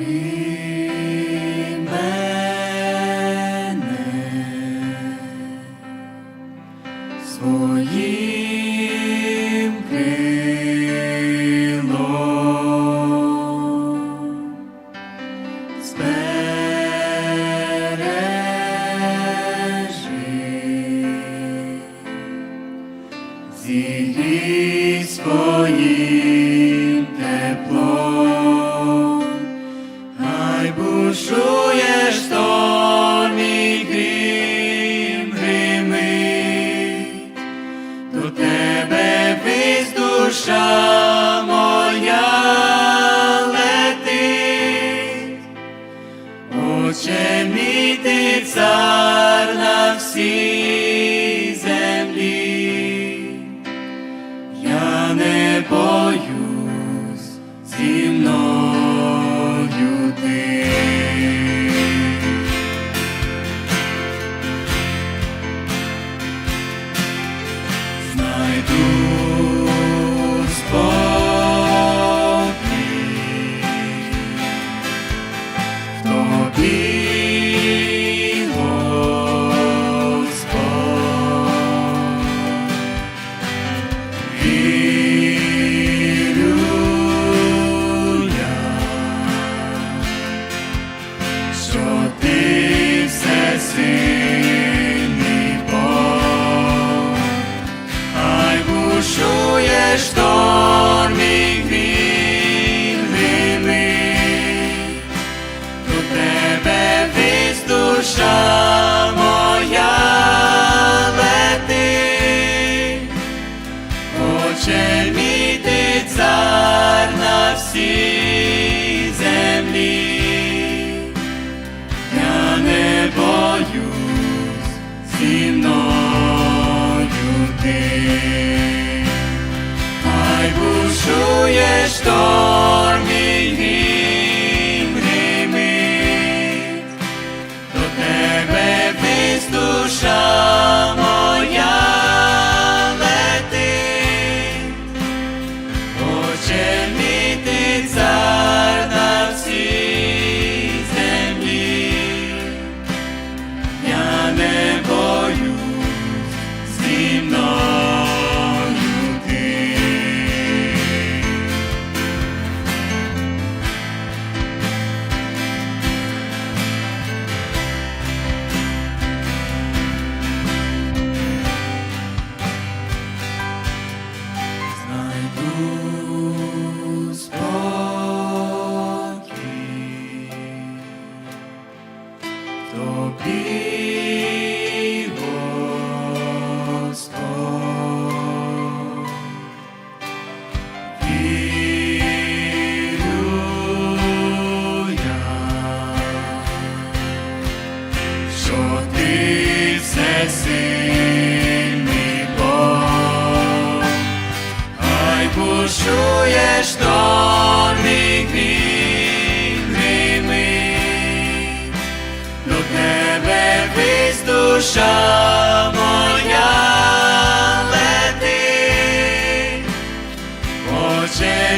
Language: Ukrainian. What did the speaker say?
be. до тебе вись душа моя летить, Отче мій ти цар на всій землі, я не боюсь. You. что Чуєш домик мій, мій, до тебе вись душа моя лети, Боже.